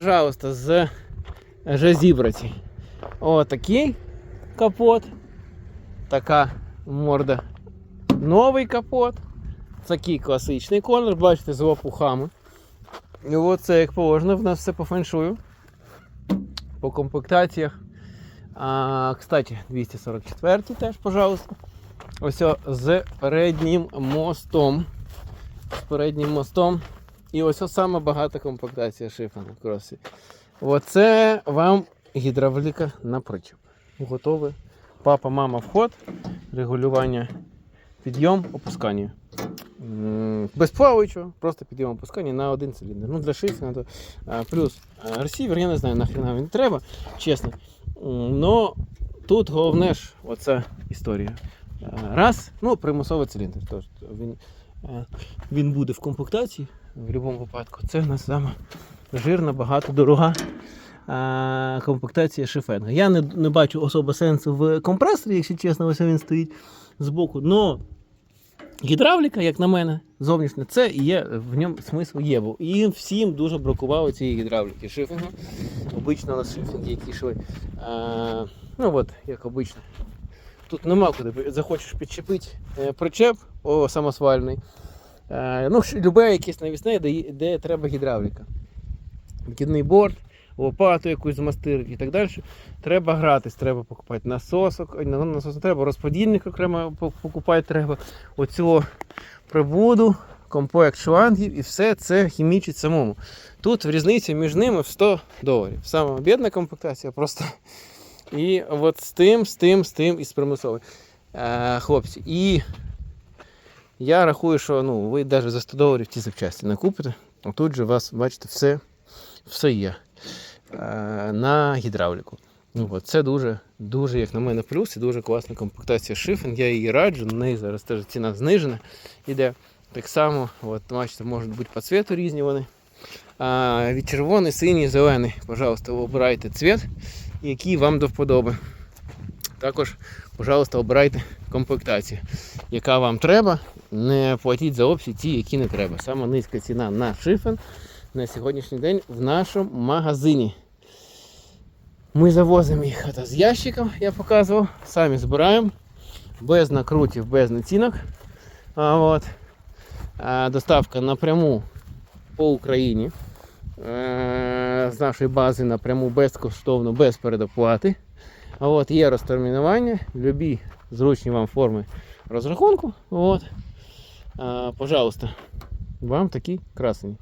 Пожалуйста, з Жазібраті. Отакий капот. Така морда. Новий капот. Такий класичний колір, бачите, з лопухами. І от це як положено, в нас все по феншую. По комплектаціях. А, кстати, 244 теж, пожалуйста. Ось з переднім мостом. З переднім мостом. І ось о саме багата комплектація шифа на кросі. Оце вам гідравліка на причіп. Готове. Папа, мама, вход, регулювання, підйом, опускання. Без плаваючого, просто підйом опускання на один циліндр. Ну, для шифінга то плюс ресівер, я не знаю, нахрена він треба, чесно. Но тут головне ж оця історія. Раз, ну, примусовий циліндр. Тож він, він буде в комплектації в будь-якому випадку. Це в нас сама жирна, багато дорога а, комплектація шифенга. Я не, не бачу особо сенсу в компресорі, якщо чесно, ось він стоїть збоку. Но гідравліка, як на мене, зовнішня, це і є в ньому смисл є. Бо і всім дуже бракувало цієї гідравліки шифінгу. Обично на шифінги, які йшли. А, ну от, як обично. Тут нема куди. Захочеш підчепити е, причеп о, самосвальний. Е, ну, любе якесь навісне, де, де треба гідравліка. Відкидний борт, лопату якусь змастирити і так далі. Треба гратись, треба покупати насосок, насос не треба, розподільник окремо покупати треба. Оцю прибуду, комплект шлангів і все це хімічить самому. Тут різниця між ними в 100 доларів. Саме бідна комплектація просто. І от з тим, з тим, з тим і з примусовою. Е, хлопці. І я рахую, що ну, ви навіть за 100 доларів ті запчасті не купите. Тут же у вас, бачите, все, все є е, на гідравліку. Ну, це дуже, дуже, як на мене, плюс і дуже класна комплектація шифен. Я її раджу, на неї зараз теж ціна знижена. Іде так само, от, бачите, можуть бути по цвету різні вони. А, від червоний, синій, зелений. Пожалуйста, обирайте цвіт, який вам до вподоби. Також, пожалуйста, обирайте комплектацію, яка вам треба. Не платіть за опції ті, які не треба. Саме низька ціна на шифен на сьогоднішній день в нашому магазині. Ми завозимо їх з ящиком, я показував, самі збираємо, без накрутів, без націнок. А, от. а, доставка напряму по Україні. Е, з нашої бази напряму безкоштовно, без передоплати. А от є розтермінування, любі зручні вам форми розрахунку. От. А, пожалуйста, вам такі красені.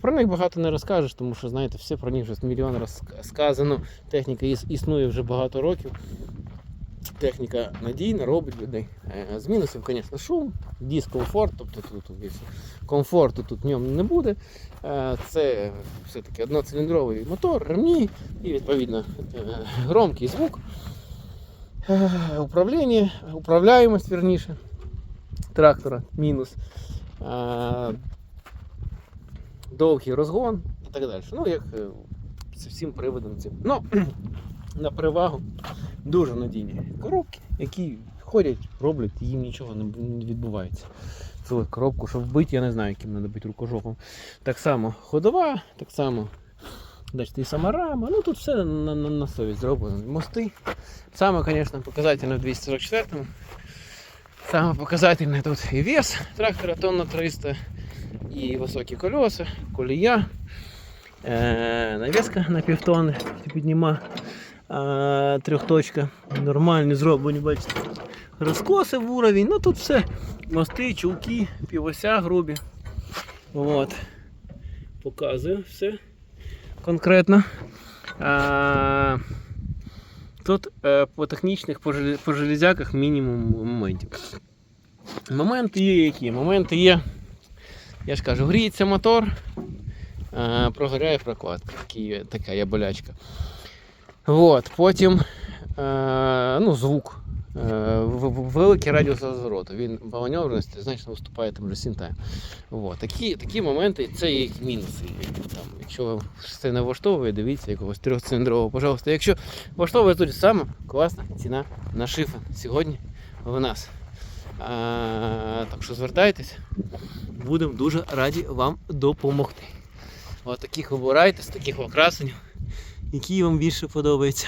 Про них багато не розкажеш, тому що знаєте, все про них вже мільйон раз сказано. Техніка існує вже багато років. Техніка надійна, робить людей. Е, З мінусів, звісно, шум, дискомфорт, тобто тут, комфорту тут в ньому не буде. Е, Це все-таки одноциліндровий мотор, ремні і відповідно е, громкий звук. Управління, управляємость вірніше трактора мінус. Довгий розгон і так далі. Ну, як з всім приводом цим. Ну, на перевагу дуже надійні коробки, які ходять, роблять, їм нічого не відбувається. Це коробку, щоб вбити, я не знаю, яким треба бути рукожопом. Так само ходова, так само. Бачите, і сама рама, ну тут все на, на, на совість зроблено. Мости. Саме, звісно, показательно в 244-му. Саме показательне тут і вес трактора тонна 300, і високі колеса, колія, е, навіска на півтони підніма е, трьохточка. Нормальні зроблені, бачите. Розкоси в уровень, ну тут все. Мости, чулки, півося грубі. От. Показую все конкретно. А, тут е, по технічних по, железяках мінімум моментів. Моменти є які? Моменти є. Я ж кажу, гріється мотор, прогоряє прокладка. Така є болячка. От, потім е, ну, звук. Е, великий радіус розвороту. Він по маневреності значно виступає тим же сінтаєм. Такі, такі моменти це є їх мінуси. Там, якщо це не влаштовує, дивіться якогось трьохциліндрового, пожалуйста. Якщо влаштовує, то саме класна ціна на шифен сьогодні в нас. А, так що звертайтесь, будемо дуже раді вам допомогти. От таких вибирайте, з таких окрасенів, які вам більше подобаються.